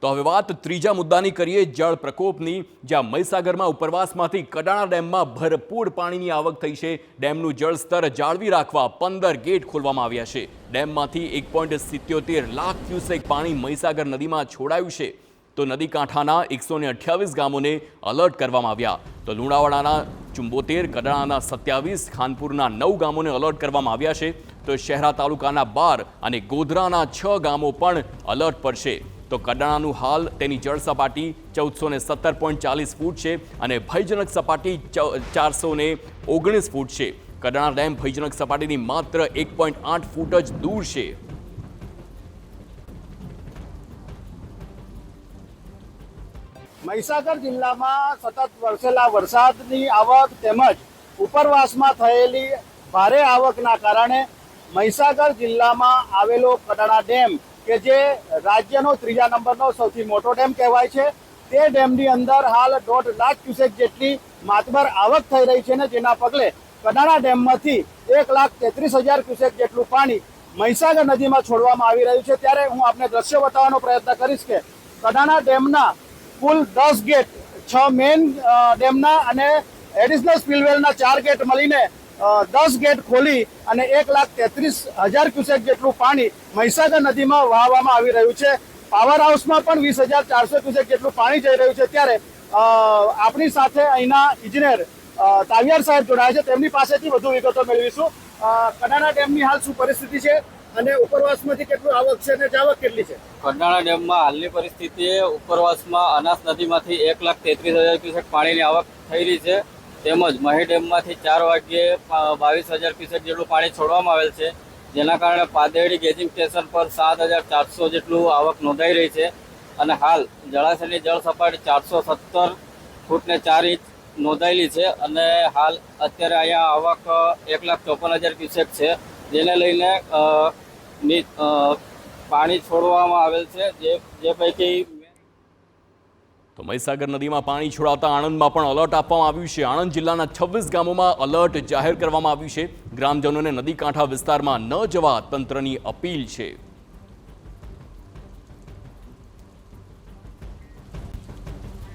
તો હવે વાત ત્રીજા મુદ્દાની કરીએ જળ પ્રકોપની, જ્યાં મહીસાગરમાં ઉપરવાસમાંથી કડાણા ડેમમાં ભરપૂર પાણીની આવક થઈ છે. ડેમનું જળસ્તર જાળવી રાખવા પંદર ગેટ ખોલવામાં આવ્યા છે. ડેમમાંથી એક પોઈન્ટ સિત્યોતેર લાખ ક્યુસેક પાણી મહીસાગર નદીમાં છોડાયું છે. તો નદી કાંઠાના એકસો અઠ્યાવીસ ગામોને અલર્ટ કરવામાં આવ્યા. તો લુણાવાડાના ચુંબોતેર, કડાણાના સત્યાવીસ, ખાનપુરના નવ ગામોને અલર્ટ કરવામાં આવ્યા છે. તો શહેરા તાલુકાના બાર અને ગોધરાના છ ગામો પણ અલર્ટ પર છે તો કડાણાનું હાલ તેની જળ સપાટી ચૌદસો ને સત્તર પોઈન્ટ ચાલીસ ફૂટ છે અને ભયજનક સપાટી ચારસો ને ઓગણીસ ફૂટ છે. કડાણા ડેમ ભયજનક સપાટીની માત્ર એક પોઈન્ટ આઠ ફૂટ જ દૂર છે. મહીસાગર જિલ્લામાં સતત વરસેલા વરસાદની આવક તેમજ ઉપરવાસમાં થયેલી ભારે આવકના કારણે મહીસાગર જિલ્લામાં આવેલો કડાણા ડેમ, કે જે રાજ્યનો ત્રીજા નંબરનો સૌથી મોટો ડેમ કહેવાય છે, તે ડેમની અંદર હાલ દોઢ લાખ ક્યુસેક જેટલી માતબર આવક થઈ રહી છે ને જેના પગલે કડાણા ડેમમાંથી એક લાખ તેત્રીસ હજાર ક્યુસેક જેટલું પાણી મહીસાગર નદીમાં છોડવામાં આવી રહ્યું છે. ત્યારે હું આપને દ્રશ્ય બતાવવાનો પ્રયત્ન કરીશ કે કડાણા ડેમના કુલ દસ ગેટ, છ મેઇન ડેમના અને એડિશનલ સ્પીલવેલના ચાર ગેટ મળીને દસ ગેટ ખોલી અને એક લાખ તેત્રીસ હજાર ક્યુસેક જેટલું પાણી મહીસાગર નદીમાં વહાવવામાં આવી રહ્યું છે. પાવર હાઉસમાં પણ વીસ હજાર ચારસો ક્યુસેક જેટલું પાણી જઈ રહ્યું છે. ત્યારે આપણી સાથે અહીંના ઇજનેર તાવિયાર સાહેબ જોડાયા છે. તેમની પાસેથી વધુ વિગતો મેળવીશું. કડાણા ડેમની હાલ શું પરિસ્થિતિ છે અને ઉપરવાસમાંથી કેટલું આવક છે અને જાવક કેટલી છે? કરનાળા ડેમમાં હાલની પરિસ્થિતિએ ઉપરવાસમાં અનાસ નદીમાંથી એક લાખ તેત્રીસ હજાર ક્યુસેક પાણીની આવક થઈ રહી છે. તેમજ મહી ડેમમાંથી ચાર વાગ્યે બાવીસ હજાર ક્યુસેક જેટલું પાણી છોડવામાં આવેલ છે, જેના કારણે પાદેડી ગેજિંગ સ્ટેશન પર સાત હજાર ચારસો જેટલું આવક નોંધાઈ રહી છે અને હાલ જળાશયની જળ સપાટી ચારસો સત્તર ફૂટને ચાર ઇંચ નોંધાયેલી છે અને હાલ અત્યારે અહીંયા આવક એક લાખ ચોપન હજાર ક્યુસેક છે, જેને લઈને પાણી છોડવામાં આવેલ છે, જે જે પૈકી તો મહીસાગર નદીમાં પાણી છોડાતા આણંદમાં પણ અલર્ટ આપવામાં આવ્યું છે. આણંદ જિલ્લાના છવ્વીસ ગામોમાં અલર્ટ જાહેર કરવામાં આવ્યું છે. ગ્રામજનોને નદી કાંઠા વિસ્તારમાં ન જવા તંત્રની અપીલ છે.